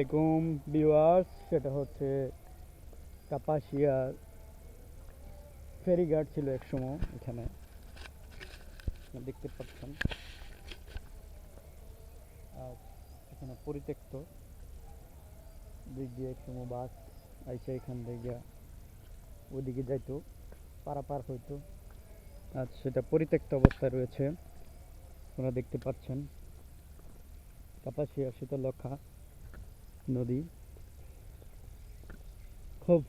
আসসালামাইকুম ভিউয়ার্স সেটা হচ্ছে কাপাসিয়া ফেরিঘাট ছিল এক সময় এখানে। দেখতে পাচ্ছেন। আর এখানে পরিত্যক্ত দিক দিয়ে বাস আইসা এখান থেকে ওইদিকে যাইতো পারাপার হইতো। আজ সেটা পরিত্যক্ত অবস্থায় রয়েছে। আপনারা দেখতে পাচ্ছেন। কাপাসিয়া শীতলক্ষা নদী। খুব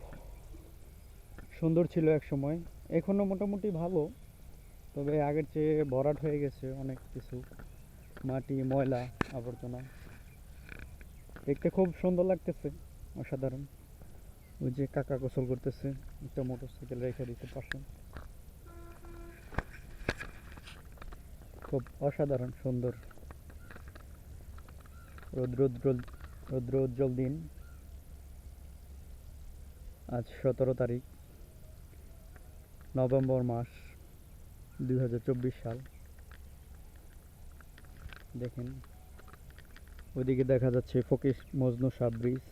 সুন্দর ছিল এক সময়। এখনও মোটামুটি ভালো, তবে আগের চেয়ে ভরাট হয়ে গেছে অনেক কিছু। মাটি, ময়লা, আবর্জনা। দেখতে খুব সুন্দর লাগতেছে, অসাধারণ। ওই যে কাকা গোসল করতেছে, একটা মোটর সাইকেল রেখে দিতে পারছেন খুব অসাধারণ, সুন্দর। রৌদ্রোজ্জ্বল রৌদ্র উজ্জ্বল দিন। আজ সতেরো তারিখ, নভেম্বর মাস দু হাজার চব্বিশ সাল। দেখেন, ওইদিকে দেখা যাচ্ছে ফকির মজনু শাহ ব্রিজ।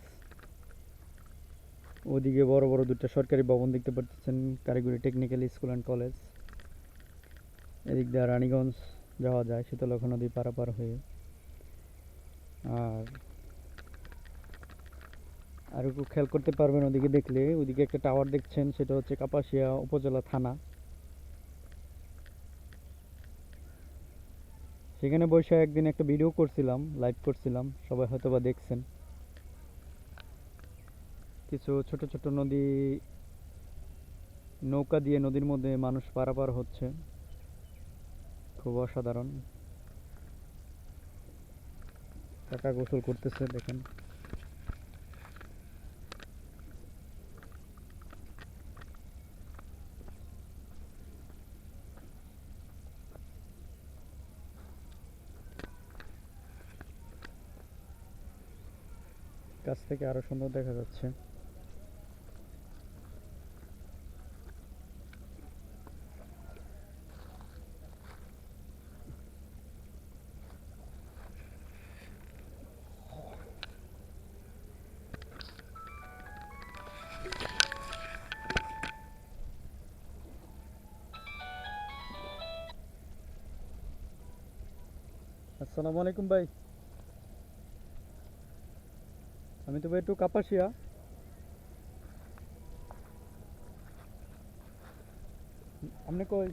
ওইদিকে বড় বড় দুটো সরকারি ভবন দেখতে পাচ্ছেন কারিগরি টেকনিক্যাল স্কুল অ্যান্ড কলেজ। এদিক দিয়ে রানীগঞ্জ যাওয়া যায় শীতলক্ষা নদী পারাপার হয়ে। আর আর একটু খেয়াল করতে পারবেন ওদিকে দেখলে। ওদিকে একটা টাওয়ার দেখছেন, সেটা হচ্ছে কাপাসিয়া উপজেলা থানা। সেখানে বসে একদিন একটা ভিডিও করছিলাম লাইভ করছিলাম, সবাই হয়তো বা দেখছেন। কিছু ছোট ছোট নদী, নৌকা দিয়ে নদীর মধ্যে মানুষ পারাপার হচ্ছে। খুব অসাধারণ। কাকা গোসল করতেছে, দেখেন। কাছ থেকে আরও সুন্দর দেখা যাচ্ছে। আসসালামু আলাইকুম ভাই। আমি তো একটু কাপাসিয়া। আপনি কই?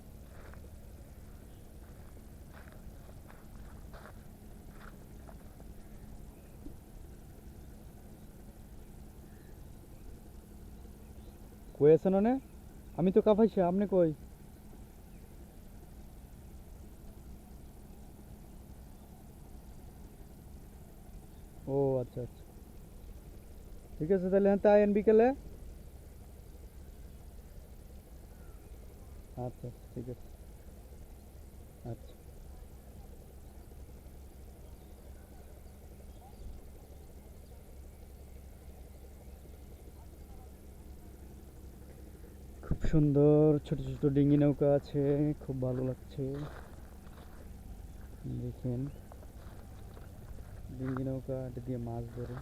কই আছেন আমি তো কাপাসিয়া, আপনি কই? ও আচ্ছা আচ্ছা। ঠিক আছে, তাহলে হ্যাঁ তাই বিকেলে আচ্ছা ঠিক আছে। আচ্ছা। খুব সুন্দর, ছোট ছোট ডিঙ্গি নৌকা আছে, খুব ভালো লাগছে। দেখেন ডিঙ্গি নৌকা এটা দিয়ে মাছ ধরে।